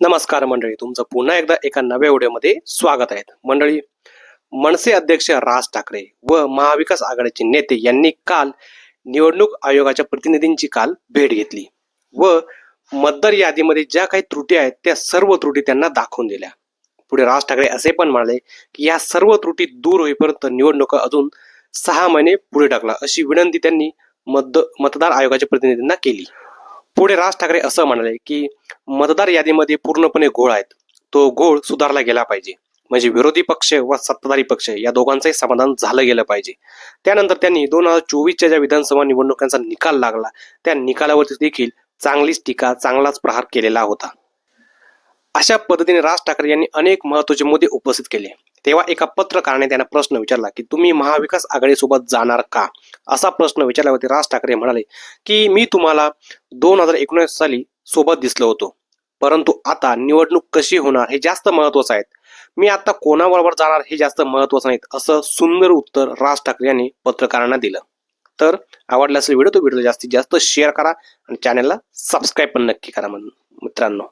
नमस्कार मंडळी तुमचं पुन्हा एकदा एका नव्या व्हिडिओमध्ये स्वागत आहे. मंडळी मनसे अध्यक्ष राज ठाकरे व महाविकास आघाडीचे नेते यांनी काल निवडणूक आयोगाच्या प्रतिनिधींची काल भेट घेतली व मतदार यादीमध्ये ज्या काही त्रुटी आहेत त्या सर्व त्रुटी त्यांना दाखवून दिल्या. पुढे राज ठाकरे असे पण म्हणाले की या सर्व त्रुटी दूर होईपर्यंत निवडणुका अजून सहा महिने पुढे टाकला अशी विनंती त्यांनी मत मतदार आयोगाच्या प्रतिनिधींना केली. पुढे राज ठाकरे असं म्हणाले की मतदार यादीमध्ये पूर्णपणे घोळ आहेत. तो घोळ सुधारला गेला पाहिजे. म्हणजे विरोधी पक्ष व सत्ताधारी पक्ष या दोघांचंही समाधान झालं गेलं पाहिजे. त्यानंतर त्यांनी दोन हजार चोवीसच्या ज्या विधानसभा निवडणुकांचा निकाल लागला त्या निकालावरती देखील चांगलीच टीका चांगलाच प्रहार केलेला होता. अशा पद्धतीने राज ठाकरे यांनी अनेक महत्त्वाचे मुद्दे उपस्थित केले. तेव्हा एका पत्रकाराने त्यांना प्रश्न विचारला की तुम्ही महाविकास आघाडीसोबत जाणार का? असा प्रश्न विचारल्यावरती राज ठाकरे म्हणाले की मी तुम्हाला दोन हजार एकोणीस साली सोबत दिसलो होतो. परंतु आता निवडणूक कशी होणार हे जास्त महत्वाचं आहे. मी आता कोणाबरोबर जाणार हे जास्त महत्वाचं नाहीत असं सुंदर उत्तर राज ठाकरे यांनी पत्रकारांना दिलं. तर आवडला असेल व्हिडिओ तो व्हिडिओ जास्तीत जास्त शेअर करा आणि चॅनलला सबस्क्राईब पण नक्की करा म्हणून मित्रांनो.